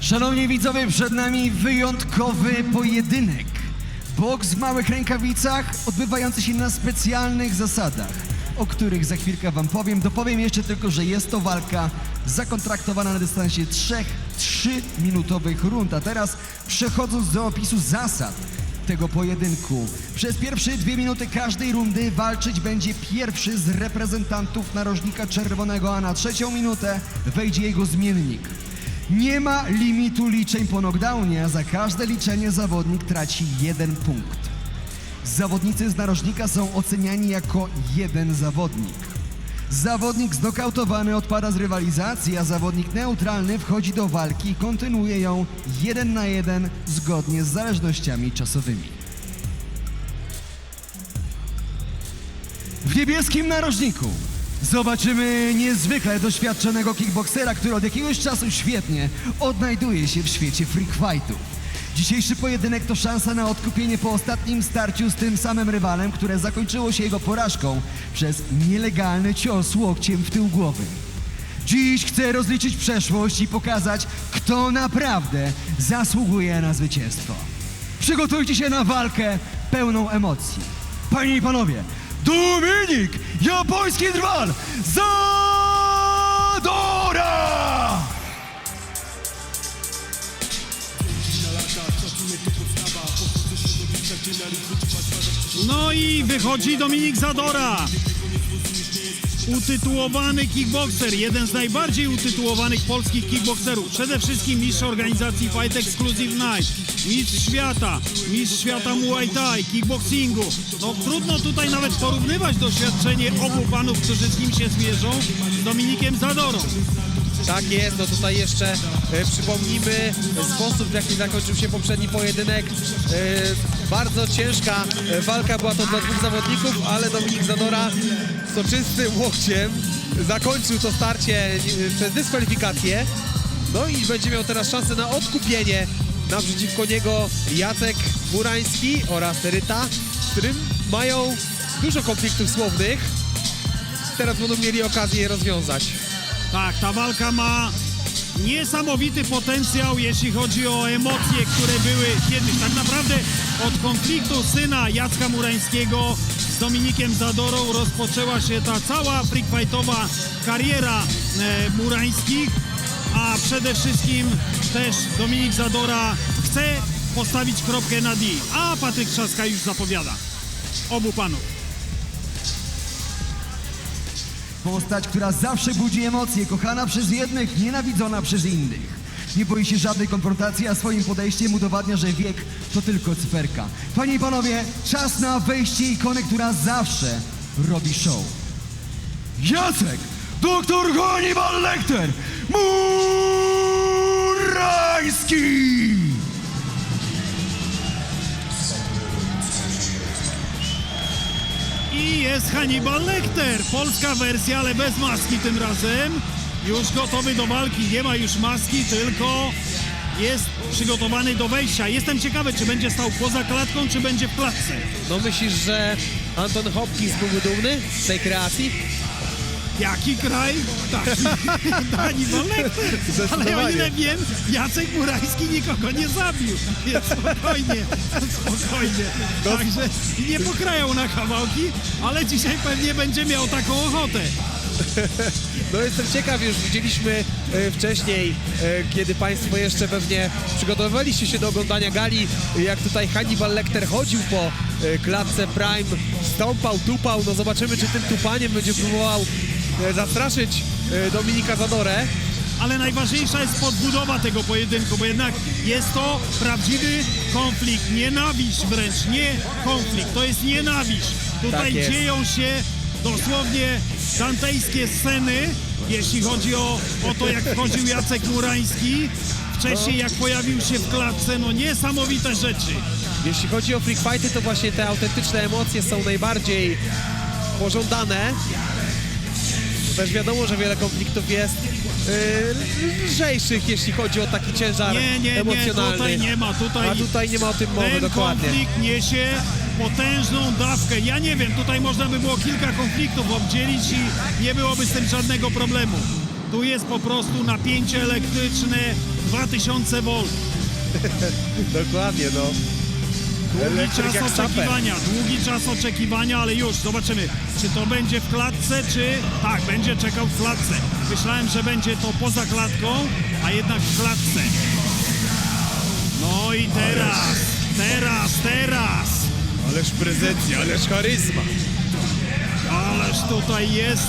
Szanowni widzowie, przed nami wyjątkowy pojedynek. Boks w małych rękawicach, odbywający się na specjalnych zasadach, o których za chwilkę wam powiem. Dopowiem jeszcze tylko, że jest to walka zakontraktowana na dystansie 3 minutowych rund. A teraz przechodząc do opisu zasad tego pojedynku. Przez pierwsze dwie minuty każdej rundy walczyć będzie pierwszy z reprezentantów narożnika czerwonego, a na trzecią minutę wejdzie jego zmiennik. Nie ma limitu liczeń po knockdownie, za każde liczenie zawodnik traci jeden punkt. Zawodnicy z narożnika są oceniani jako jeden zawodnik. Zawodnik znokautowany odpada z rywalizacji, a zawodnik neutralny wchodzi do walki i kontynuuje ją jeden na jeden zgodnie z zależnościami czasowymi. W niebieskim narożniku zobaczymy niezwykle doświadczonego kickboksera, który od jakiegoś czasu świetnie odnajduje się w świecie freak fightów. Dzisiejszy pojedynek to szansa na odkupienie po ostatnim starciu z tym samym rywalem, które zakończyło się jego porażką przez nielegalny cios łokciem w tył głowy. Dziś chcę rozliczyć przeszłość i pokazać, kto naprawdę zasługuje na zwycięstwo. Przygotujcie się na walkę pełną emocji. Panie i panowie, Dominik Japoński Drwal Zadora! No i wychodzi Dominik Zadora. Utytułowany kickboxer, jeden z najbardziej utytułowanych polskich kickboxerów. Przede wszystkim mistrz organizacji Fight Exclusive Night, mistrz świata, mistrz świata Muay Thai, kickboxingu. No trudno tutaj nawet porównywać doświadczenie obu panów, którzy z nim się zmierzą, z Dominikiem Zadorą. Tak jest, no tutaj jeszcze e, przypomnijmy sposób, w jaki zakończył się poprzedni pojedynek. E, bardzo ciężka e, walka była to dla dwóch zawodników, ale Dominik Zadora soczystym łokciem zakończył to starcie e, przez dyskwalifikację. No i będzie miał teraz szansę na odkupienie naprzeciwko niego Jacek Murański oraz Ryta, z którym mają dużo konfliktów słownych. Teraz będą mieli okazję je rozwiązać. Tak, ta walka ma niesamowity potencjał, jeśli chodzi o emocje, które były kiedyś. Tak naprawdę od konfliktu syna Jacka Murańskiego z Dominikiem Zadorą rozpoczęła się ta cała freakfightowa kariera e, Murańskich, a przede wszystkim też Dominik Zadora chce postawić kropkę na D, a Patryk Trzaska już zapowiada. Obu panów. Postać, która zawsze budzi emocje, kochana przez jednych, nienawidzona przez innych. Nie boi się żadnej konfrontacji, a swoim podejściem udowadnia, że wiek to tylko cyferka. Panie i panowie, czas na wejście ikony, która zawsze robi show. Jacek, doktor Hannibal Lecter, Murański! I jest Hannibal Lecter, polska wersja, ale bez maski tym razem. Już gotowy do walki, nie ma już maski, tylko jest przygotowany do wejścia. Jestem ciekawy, czy będzie stał poza klatką, czy będzie w klatce. No myślisz, że Anton Hopkins byłby dumny z tej kreacji? Jaki kraj? Taki Lecter. Ale o ile wiem, Jacek Murański nikogo nie zabił. Więc spokojnie, spokojnie. Także nie pokrają na kawałki, ale dzisiaj pewnie będzie miał taką ochotę. No jestem ciekaw, już widzieliśmy e, wcześniej, e, kiedy Państwo jeszcze pewnie przygotowywaliście się do oglądania gali, jak tutaj Hannibal Lecter chodził po e, klatce Prime, stąpał, tupał, no zobaczymy, czy tym tupaniem będzie próbował zastraszyć e, Dominika Zadorę. ale najważniejsza jest podbudowa tego pojedynku, bo jednak jest to prawdziwy konflikt, nienawiść wręcz, nie konflikt, to jest nienawiść. Tutaj Tak jest. dzieją się dosłownie dantejskie sceny, jeśli chodzi o, o to, jak wchodził Jacek Murański, wcześniej jak pojawił się w klatce, no niesamowite rzeczy. Jeśli chodzi o freak fighty, to właśnie te autentyczne emocje są najbardziej pożądane. Też wiadomo, że wiele konfliktów jest yy, lżejszych, jeśli chodzi o taki ciężar Nie, nie, nie, emocjonalny. tutaj nie ma, tutaj... A tutaj nie ma o tym mowy, Ten dokładnie. konflikt niesie potężną dawkę. Ja nie wiem, tutaj można by było kilka konfliktów obdzielić i nie byłoby z tym żadnego problemu. Tu jest po prostu napięcie elektryczne 2000 V. Dokładnie, no. Długi Elektryk jak czas saper. oczekiwania, długi czas oczekiwania, ale już zobaczymy, czy to będzie w klatce, czy tak, będzie czekał w klatce. Myślałem, że będzie to poza klatką, a jednak w klatce. No i teraz, teraz, teraz. Ależ prezencja, ależ charyzma. Ależ tutaj jest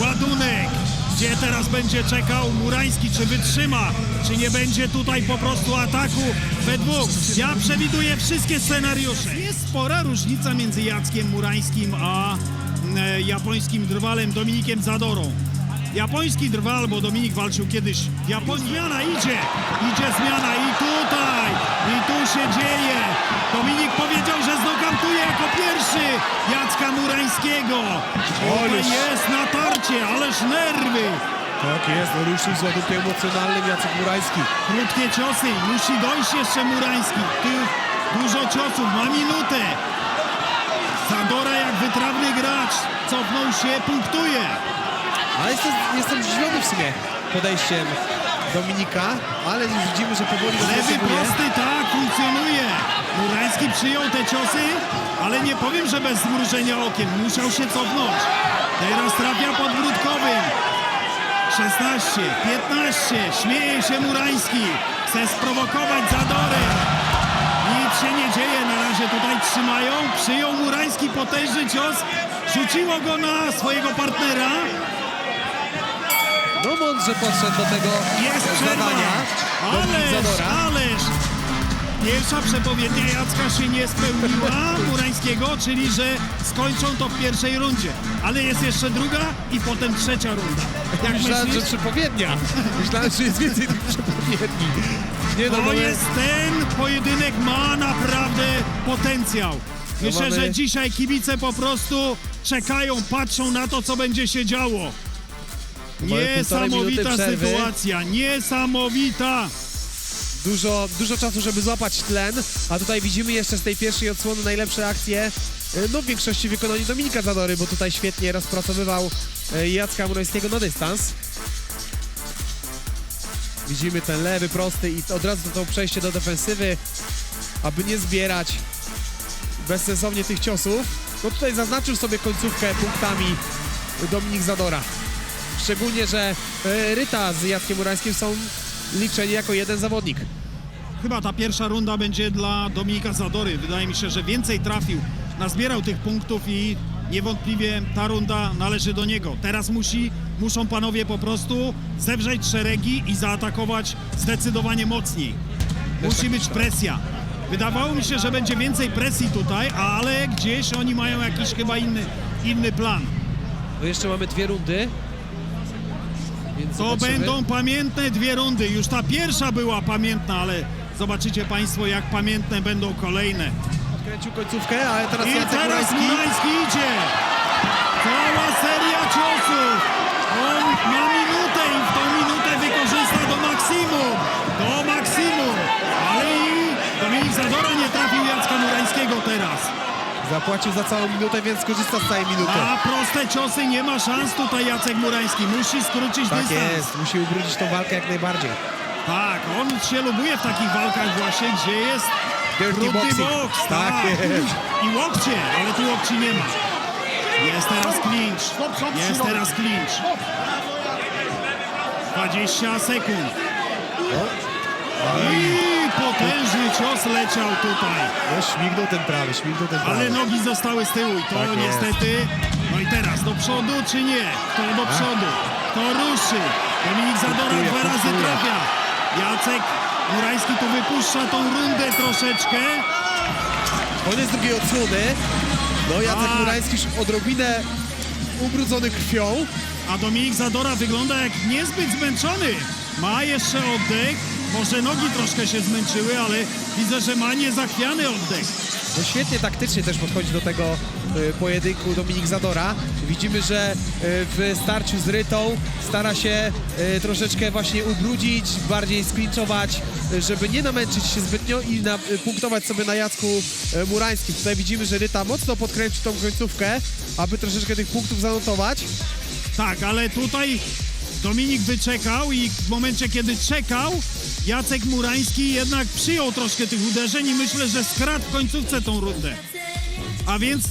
ładunek. Gdzie teraz będzie czekał Murański? Czy wytrzyma? Czy nie będzie tutaj po prostu ataku we dwóch? Ja przewiduję wszystkie scenariusze. Jest spora różnica między Jackiem Murańskim a e, japońskim drwalem Dominikiem Zadorą. Japoński drwal, bo Dominik walczył kiedyś w Japonii. Zmiana idzie, idzie zmiana i tutaj, i tu się dzieje. Dominik powiedział, że znokautuje jako pierwszy Jacka Murańskiego. Tutaj jest natarcie, ależ nerwy. Tak jest, no ruszył z ładunkiem emocjonalnym Jacek Murański. Krótkie ciosy, musi dojść jeszcze Murański. Tu dużo ciosów, ma minutę. Zadora jak wytrawny gracz, cofnął się, punktuje. Ale jestem, jestem zdziwiony w sumie podejściem Dominika, ale już widzimy, że powoli Lewy prosty, tak. Murański przyjął te ciosy, ale nie powiem, że bez zmrużenia okiem. Musiał się cofnąć. Teraz trafia podbródkowym. 16, 15, śmieje się Murański. Chce sprowokować Zadorę. Nic się nie dzieje, na razie tutaj trzymają. Przyjął Murański potężny cios. Rzuciło go na swojego partnera. No mądrze podszedł do tego Jest przerwa. zadania. Ależ, ależ. Pierwsza przepowiednia Jacka się nie spełniła Murańskiego, czyli że skończą to w pierwszej rundzie. Ale jest jeszcze druga i potem trzecia runda. Jak Myślałem, że myślisz? przepowiednia. Myślałem, że jest więcej tych przepowiedni. Nie no, To mamy- jest ten pojedynek ma naprawdę potencjał. Myślę, mamy- że dzisiaj kibice po prostu czekają, patrzą na to, co będzie się działo. Niesamowita sytuacja, niesamowita. Dużo, dużo czasu, żeby złapać tlen, a tutaj widzimy jeszcze z tej pierwszej odsłony najlepsze akcje, e, no w większości wykonaniu Dominika Zadory, bo tutaj świetnie rozpracowywał e, Jacka Murańskiego na dystans. Widzimy ten lewy, prosty i od razu to przejście do defensywy, aby nie zbierać bezsensownie tych ciosów. No tutaj zaznaczył sobie końcówkę punktami Dominik Zadora. Szczególnie, że e, Ryta z Jackiem Murańskim są liczeni jako jeden zawodnik. Chyba ta pierwsza runda będzie dla Dominika Zadory. Wydaje mi się, że więcej trafił, nazbierał tych punktów i niewątpliwie ta runda należy do niego. Teraz musi, muszą panowie po prostu zewrzeć szeregi i zaatakować zdecydowanie mocniej. Musi być presja. Wydawało mi się, że będzie więcej presji tutaj, ale gdzieś oni mają jakiś chyba inny, inny plan. No jeszcze mamy dwie rundy. Więc To zobaczymy. będą pamiętne dwie rundy. Już ta pierwsza była pamiętna, ale zobaczycie państwo, jak pamiętne będą kolejne. Odkręcił końcówkę, ale teraz I Jacek teraz Murański. Idzie. Cała seria ciosów. On ma minutę i w tą minutę wykorzysta do maksimum. Do maksimum. Ale i Dominik Zadora nie trafił Jacka Murańskiego teraz. Zapłacił za całą minutę, więc korzysta z całej minuty. A proste ciosy nie ma szans tutaj Jacek Murański. Musi skrócić tak dystans. jest, musi ubrudzić tą walkę jak najbardziej. Tak, on się lubuje w takich walkach właśnie, gdzie jest Dirty boxing. boks. Tak jest. I łokcie, ale tu łokci nie ma. Jest teraz clinch. Jest teraz clinch. 20 sekund. I potężny cios leciał tutaj. No śmignął ten prawy, śmignął ten prawy. Ale nogi zostały z tyłu i to Tak jest. niestety. No i teraz do przodu czy nie? Kto do przodu? Kto ruszy? Dominik Zadora Punktuje, dwa razy trafia. Jacek Murański tu wypuszcza tą rundę troszeczkę. Koniec drugiej odsłony. No Jacek Tak. Murański już odrobinę ubrudzony krwią. A Dominik Zadora wygląda jak niezbyt zmęczony. Ma jeszcze oddech. Może nogi troszkę się zmęczyły, ale widzę, że ma niezachwiany oddech. No świetnie taktycznie też podchodzi do tego y, pojedynku Dominik Zadora. Widzimy, że y, w starciu z Rytą stara się y, troszeczkę właśnie ubrudzić, bardziej sklinczować, żeby nie namęczyć się zbytnio i na, punktować sobie na Jacku Murańskim. Tutaj widzimy, że Ryta mocno podkręci tą końcówkę, aby troszeczkę tych punktów zanotować. Tak, ale tutaj Dominik wyczekał i w momencie, kiedy czekał, Jacek Murański jednak przyjął troszkę tych uderzeń i myślę, że skradł w końcówce tą rundę. A więc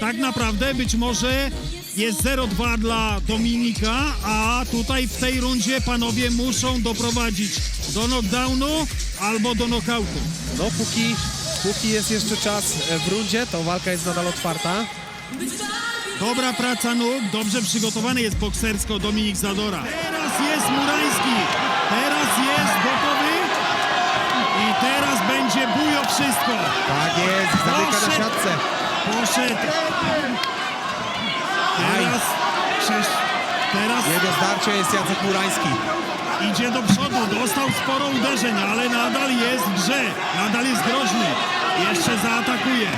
tak naprawdę być może jest 0-2 dla Dominika, a tutaj w tej rundzie panowie muszą doprowadzić do knockdownu albo do knockoutu. No póki, póki jest jeszcze czas e, w rundzie, to walka jest nadal otwarta. Dobra praca nóg, dobrze przygotowany jest boksersko Dominik Zadora. Teraz jest Murański, teraz jest gotowy i teraz będzie bujo wszystko. Tak jest, zamyka na siatce. Poszedł. Teraz Krzyś, teraz Nie do zdarcia jest Jacek Murański. idzie do przodu, dostał sporo uderzeń, ale nadal jest w grze, nadal jest groźny. Jeszcze zaatakuje.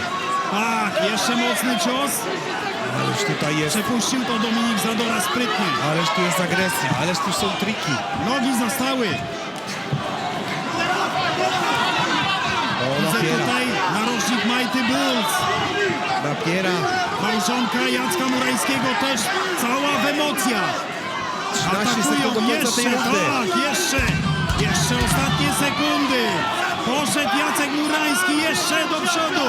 Tak, jeszcze mocny cios. Ależ tutaj jest, Przepuścił to Dominik Zadora sprytnie. ależ tu jest agresja, ależ tu są triki. Nogi zostały. O, Widzę napiera, tutaj narożnik Mighty Bulls. napiera. Małżonka Jacka Murańskiego też cała w emocjach. 13 sekund do końca tej jeszcze, rundy. tak, jeszcze, jeszcze ostatnie sekundy. Poszedł Jacek Murański jeszcze do przodu.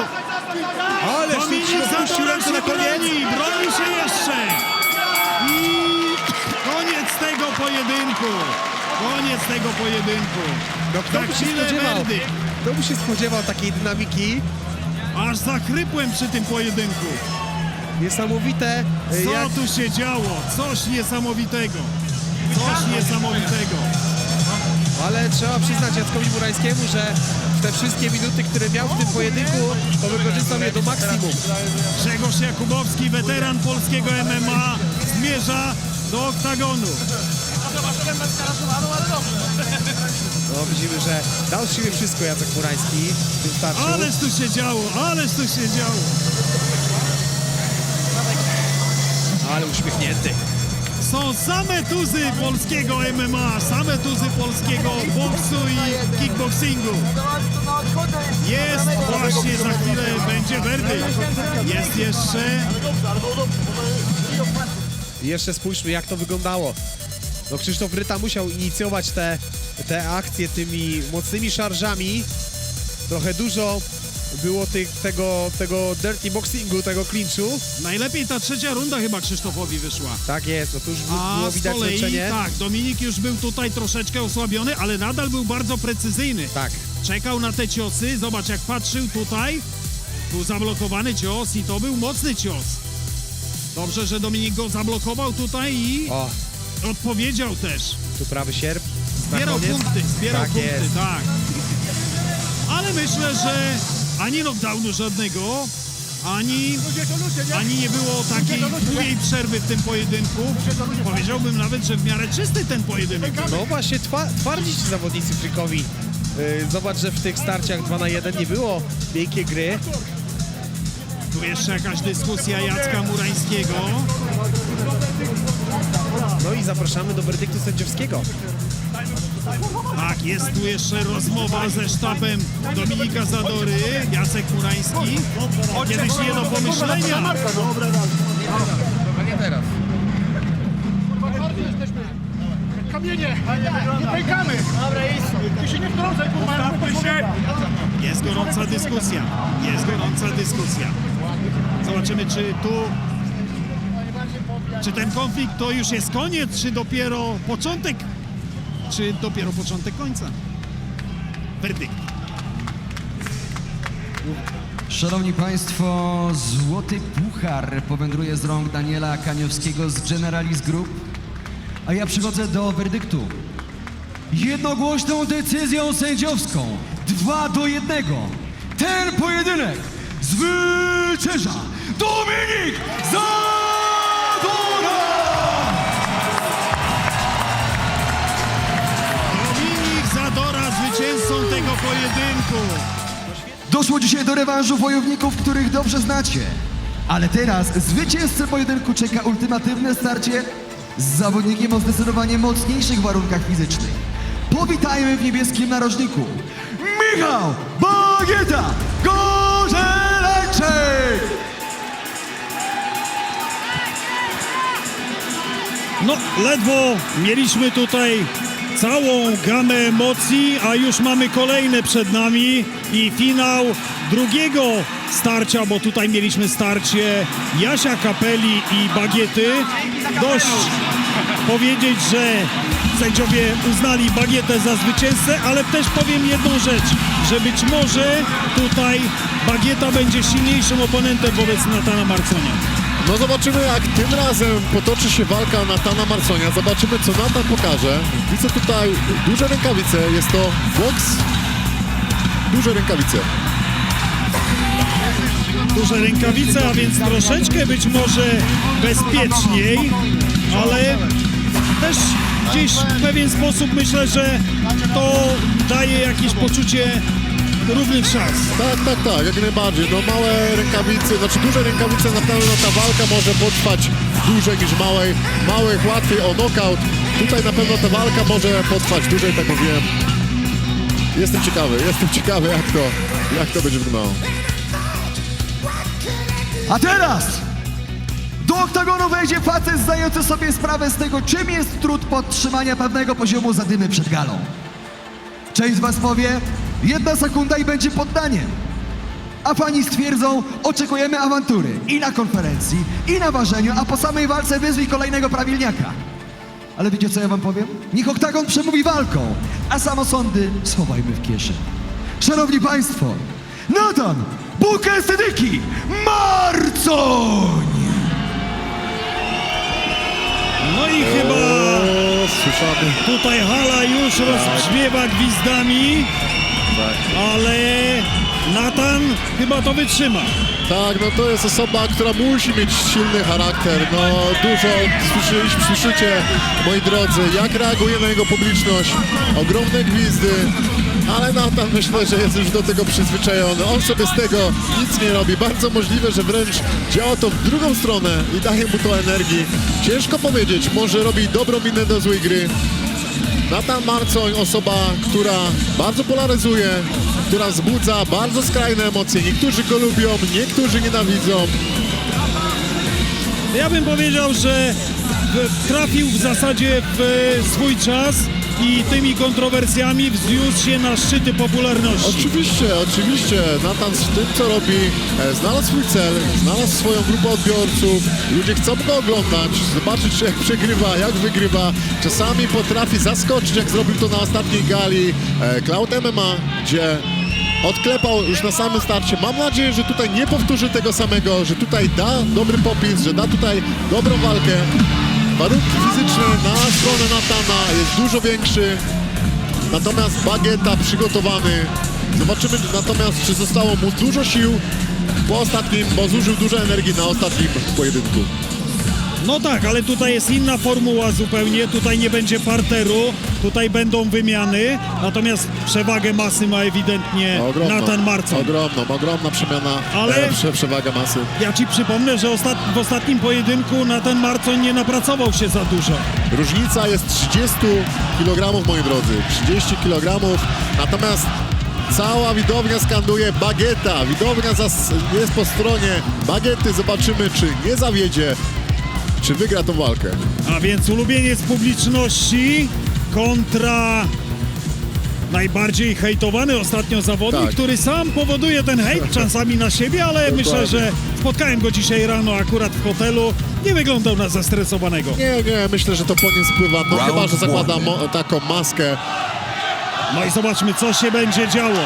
Ależ tu Dominik ręce się broni, broni się jeszcze. I koniec tego pojedynku. Koniec tego pojedynku. No kto by się chwilę spodziewał? Kto by się spodziewał takiej dynamiki? Aż zachrypłem przy tym pojedynku. Niesamowite. Co Jak, tu się działo? Coś niesamowitego. Coś niesamowitego. Ale trzeba przyznać Jackowi Murańskiemu, że te wszystkie minuty, które miał w tym pojedynku, to wykorzystał je do maksimum. Grzegorz Jakubowski, weteran polskiego MMA, zmierza do oktagonu. No widzimy, że dał z siebie wszystko Jacek Murański w tym starciu. Ależ tu się działo, ależ tu się działo. Ale uśmiechnięty. Są same tuzy polskiego MMA, same tuzy polskiego boksu i kickboxingu. Jest właśnie za chwilę będzie werdykt. Jest jeszcze jeszcze spójrzmy, jak to wyglądało. No Krzysztof Ryta musiał inicjować te, te akcje tymi mocnymi szarżami. Trochę dużo było tych, tego, tego dirty boxingu, tego clinchu. najlepiej ta trzecia runda chyba Krzysztofowi wyszła. Tak jest, no tu już A było z widać kolei zmęczenie. tak, Dominik już był tutaj troszeczkę osłabiony, ale nadal był bardzo precyzyjny. Tak. Czekał na te ciosy, zobacz jak patrzył tutaj, był zablokowany cios i to był mocny cios. Dobrze, że Dominik go zablokował tutaj i O, odpowiedział też. tu prawy sierp. na Zbierał koniec. punkty, zbierał tak punkty, Jest. tak. Ale myślę, że ani knockdownu żadnego, ani, ani nie było takiej długiej przerwy w tym pojedynku. Powiedziałbym nawet, że w miarę czysty ten pojedynek. No właśnie, twa, twardzi ci zawodnicy Frikowi. Yy, Zobacz, że w tych starciach 2 na 1 nie było miękkiej gry. Tu jeszcze jakaś dyskusja Jacka Murańskiego. No i zapraszamy do werdyktu sędziowskiego. Tak, jest tu jeszcze rozmowa ze sztabem Dominika Zadory, Jacek Murański. Kiedyś nie do pomyślenia. Kamienie! Nie pękamy! Dobra, Ty się nie wtrącaj, bo masz się! Jest gorąca dyskusja. Jest gorąca dyskusja. Zobaczymy, czy tu. Czy ten konflikt to już jest koniec, czy dopiero początek, czy dopiero początek końca? Werdykt. Szanowni Państwo, złoty puchar powędruje z rąk Daniela Kaniowskiego z Generalis Group. A ja przychodzę do werdyktu. Jednogłośną decyzją sędziowską 2 do 1. Ten pojedynek zwycięża Dominik Zadora! Zwycięzcą tego pojedynku. Doszło dzisiaj do rewanżu wojowników, których dobrze znacie. Ale teraz zwycięzcę pojedynku czeka ultimatywne starcie z zawodnikiem o zdecydowanie mocniejszych warunkach fizycznych. Powitajmy w niebieskim narożniku Michał Bagieta Gorzelańczyk! No, ledwo mieliśmy tutaj całą gamę emocji, a już mamy kolejne przed nami i finał drugiego starcia, bo tutaj mieliśmy starcie Jasia Kapeli i Bagiety. Dość powiedzieć, że sędziowie uznali Bagietę za zwycięzcę, ale też powiem jedną rzecz, że być może tutaj Bagieta będzie silniejszym oponentem wobec Natana Marconia. No zobaczymy jak tym razem potoczy się walka Natana Marconia. Zobaczymy co Natan pokaże. Widzę tutaj duże rękawice. Jest to boks. Duże rękawice. duże rękawice, a więc troszeczkę być może bezpieczniej, ale też gdzieś w pewien sposób myślę, że to daje jakieś poczucie równych szans. Tak, tak, tak, jak najbardziej. No małe rękawice, znaczy duże rękawice na pewno ta walka może potrwać dłużej niż małej. Małych łatwiej o knockout. Tutaj na pewno ta walka może potrwać dłużej, tak mówiłem. Jestem ciekawy, jestem ciekawy jak to, jak to będzie wyglądało. A teraz do oktagonu wejdzie facet zdający sobie sprawę z tego, czym jest trud podtrzymania pewnego poziomu zadymy przed galą. Część z was powie, jedna sekunda i będzie poddaniem. A pani stwierdzą, oczekujemy awantury i na konferencji, i na ważeniu, a po samej walce wyzwij kolejnego prawilniaka. Ale wiecie co ja wam powiem? Niech oktagon przemówi walką, a samosądy schowajmy w kieszeni. Szanowni Państwo, Nathan Bukestedyki Marcoń! No i chyba O, słyszamy. tutaj hala już rozbrzmiewa gwizdami, ale Natan chyba to wytrzyma. Tak, no to jest osoba, która musi mieć silny charakter. No dużo słyszeliśmy, słyszycie, moi drodzy, jak reaguje na jego publiczność. Ogromne gwizdy, ale Nathan myślę, że jest już do tego przyzwyczajony. On sobie z tego nic nie robi. Bardzo możliwe, że wręcz działa to w drugą stronę i daje mu to energii. Ciężko powiedzieć, może robi dobrą minę do złej gry. Natan Marcoń, osoba, która bardzo polaryzuje, która wzbudza bardzo skrajne emocje. Niektórzy go lubią, niektórzy nienawidzą. Ja bym powiedział, że trafił w zasadzie w swój czas i tymi kontrowersjami wzniósł się na szczyty popularności. Oczywiście, oczywiście. Natan z tym, co robi, e, znalazł swój cel, znalazł swoją grupę odbiorców. Ludzie chcą go oglądać, zobaczyć jak przegrywa, jak wygrywa. Czasami potrafi zaskoczyć, jak zrobił to na ostatniej gali e, Cloud MMA, gdzie odklepał już na samym starcie. Mam nadzieję, że tutaj nie powtórzy tego samego, że tutaj da dobry popis, że da tutaj dobrą walkę. Warunki fizyczne na stronę Natana jest dużo większy. Natomiast Bagieta przygotowany. Zobaczymy natomiast, czy zostało mu dużo sił po ostatnim, bo zużył dużo energii na ostatnim pojedynku. No tak, ale tutaj jest inna formuła zupełnie. Tutaj nie będzie parteru, tutaj będą wymiany. Natomiast przewagę masy ma ewidentnie Natan Marcoń. Ogromną, ogromna przemiana, Ale- e, prze, przewaga masy. Ja ci przypomnę, że ostat... w ostatnim pojedynku Natan Marcoń nie napracował się za dużo. Różnica jest 30 kg, moi drodzy. 30 kg. Natomiast cała widownia skanduje Bagieta. Widownia jest po stronie Bagiety. Zobaczymy, czy nie zawiedzie, czy wygra tą walkę. A więc ulubieniec publiczności kontra najbardziej hejtowany ostatnio zawodnik, Tak. który sam powoduje ten hejt czasami na siebie, ale myślę, że spotkałem go dzisiaj rano akurat w hotelu. Nie wyglądał na zestresowanego. Nie, nie, myślę, że to po nim spływa. No chyba, że zakłada mo- taką maskę. No i zobaczmy, co się będzie działo.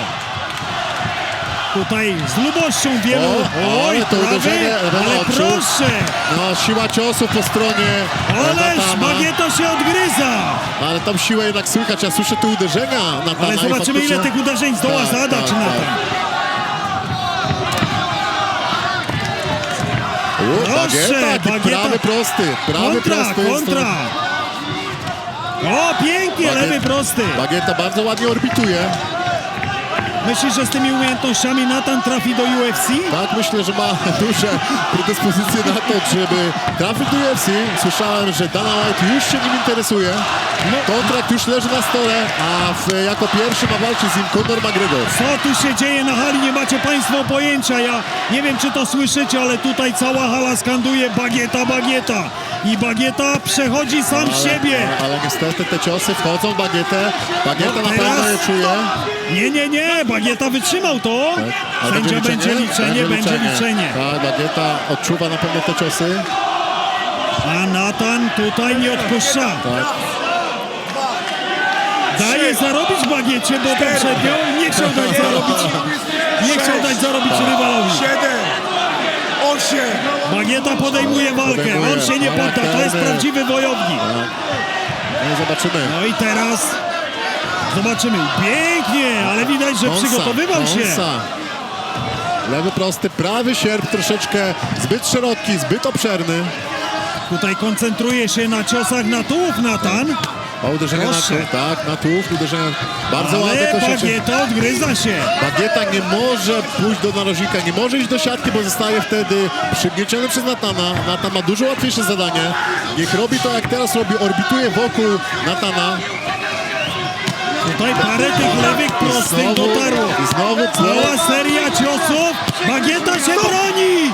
Tutaj z lubością wielu. O, ale to prawy, uderzenie, ale proszę, No, siła ciosu po stronie ależ Natana. Się odgryza. Ale tam siłę jednak słychać, ja słyszę tu uderzenia Natana. Ale i zobaczymy, ile faktycznie- tych uderzeń zdoła Tak, zadać tak, na tak. U, Proszę, Bagieta, prawy prosty, prawy Kontra, prosty. jest kontra. O, pięknie, Bagieta- lewy prosty. Bagieta bardzo ładnie orbituje. Myślisz, że z tymi umiejętnościami Natan trafi do UFC? Tak, myślę, że ma duże predyspozycje na to, żeby trafić do UFC. Słyszałem, że Dana White już się nim interesuje. Kontrakt już leży na stole, a w, jako pierwszy ma walczyć z nim Conor McGregor. Co tu się dzieje na hali? Nie macie Państwo pojęcia. Ja nie wiem, czy to słyszycie, ale tutaj cała hala skanduje bagieta, bagieta. I bagieta przechodzi sam Ale, siebie. ale niestety te ciosy wchodzą w bagietę. Bagieta No na pewno je czuje. Nie, nie, nie, bagieta wytrzymał to. Tak. Sędzia będzie liczenie, będzie liczenie. Tak, Bagieta odczuwa na pewno te ciosy. A Natan tutaj nie odpuszcza. Tak. Daje zarobić bagiecie, bo poprzednio nie chciał dać zarobić. Nie chciał dać zarobić rywalowi. Siedem. Osiem. Bagieta podejmuje walkę. On się nie podda. To jest prawdziwy wojownik. No i zobaczymy. No i teraz zobaczymy. Pięknie, ale widać, że przygotowywał się. Lewy prosty, prawy sierp troszeczkę zbyt szeroki, zbyt obszerny. Tutaj koncentruje się na ciosach na tułów Natan. O uderzenia na Proszę. tak, na tułów, uderzenia. Bardzo ładnie Ale to się... bagieta odgryza się. Bagieta nie może pójść do narożnika, nie może iść do siatki, bo zostaje wtedy przygnieciony przez Natana. Natan ma dużo łatwiejsze zadanie. Niech robi to, jak teraz robi, orbituje wokół Natana. Tutaj parę tych lewych prostych znowu, dotarło. i znowu Cała seria ciosów. Bagieta się broni.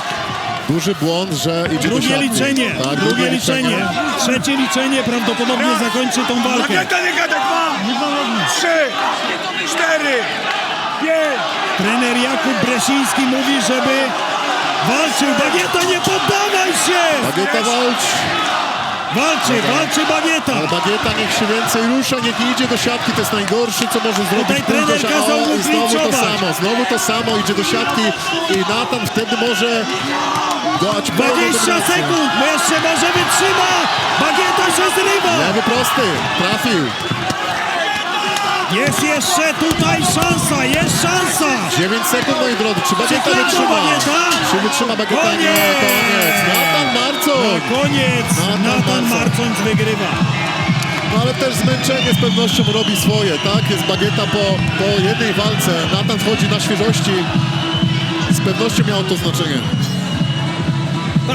duży błąd, że idzie do Drugie siatki. liczenie. Tak, Drugie liczenie. Trzecie liczenie prawdopodobnie zakończy tą walkę. Bagieta nie gada. Dwa. Trzy. Cztery. Pięć. Trener Jakub Bresiński mówi, żeby walczył. Bagieta, nie poddawaj się! Bagieta walcz, Walczy, walczy Bagieta. ale Bagieta niech się więcej rusza, niech nie idzie do siatki, to jest najgorsze, co może zrobić. Tutaj trener kazał mu znowu to samo, znowu to samo, idzie do siatki i Natan wtedy może dać pełną 20 dominację. sekund, jeszcze może wytrzyma. Bagieta się zrywa. Lewy prosty, trafił. Jest jeszcze tutaj szansa, jest szansa. 9 sekund, moi drodzy, czy Bagieta wytrzyma? Czy wytrzyma Bagieta? Koniec! Nie, koniec. Natan Marcoń. Na koniec Natan Natan Marcoń. Marcońc wygrywa. No ale też zmęczenie z pewnością robi swoje, tak? Jest Bagieta po, po jednej walce. Natan wchodzi na świeżości. Z pewnością miało to znaczenie.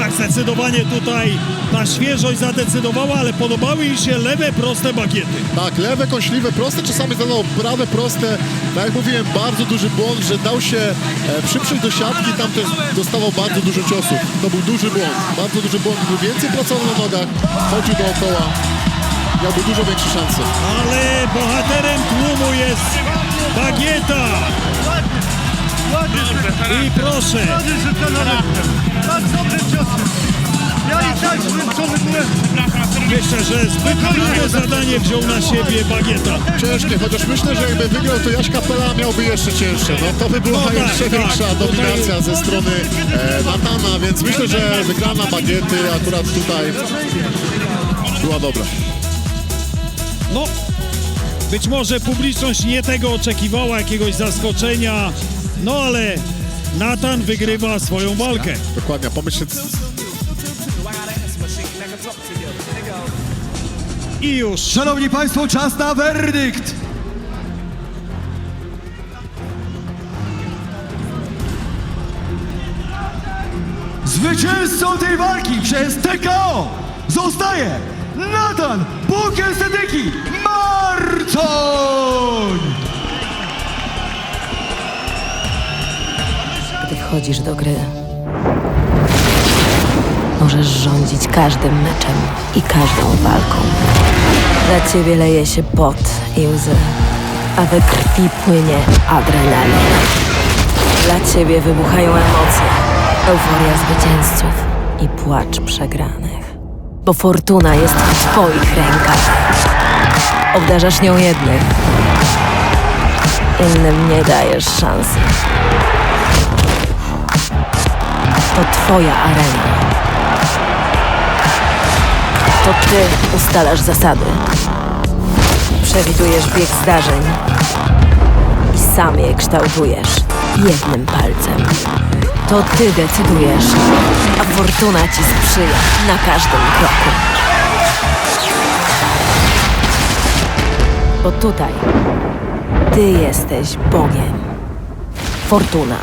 Tak, zdecydowanie tutaj ta świeżość zadecydowała, ale podobały mi się lewe, proste bagiety. Tak, lewe, kąśliwe, proste, czasami zadał prawe, proste. Tak jak mówiłem, bardzo duży błąd, że dał się e, przyprzeć do siatki, tam też dostawał bardzo dużo ciosów. To był duży błąd, bardzo duży błąd. Gdyby więcej pracował na nogach, chodził dookoła, miałby dużo większe szanse. Ale bohaterem tłumu jest bagieta. I proszę, Tak dobre ciosy. Ja i tak zmęczony byłem. myślę, że zbyt trudne zadanie wziął na siebie bagieta. Ciężkie, chociaż myślę, że jakby wygrał, to Jaś Kapela miałby jeszcze cięższe. No to by była No tak, jeszcze tak. większa dominacja ze strony e, Natana, więc myślę, że wygrana Bagiety akurat tutaj była dobra. No, być może publiczność nie tego oczekiwała, jakiegoś zaskoczenia, no ale Natan wygrywa swoją walkę. Dokładnie, pomyśleć I już. Szanowni Państwo, czas na werdykt! Zwycięzcą tej walki przez TKO zostaje Natan Bukiel Sedyki Marcoń! Wchodzisz do gry, możesz rządzić każdym meczem i każdą walką. Dla ciebie leje się pot i łzy, a we krwi płynie adrenalina. Dla ciebie wybuchają emocje, euforia zwycięzców i płacz przegranych. Bo fortuna jest w twoich rękach. Obdarzasz nią jednych, innym nie dajesz szansy. To twoja arena. To ty ustalasz zasady. Przewidujesz bieg zdarzeń i sam je kształtujesz jednym palcem. To ty decydujesz, a fortuna ci sprzyja na każdym kroku. Bo tutaj ty jesteś Bogiem. Fortuna.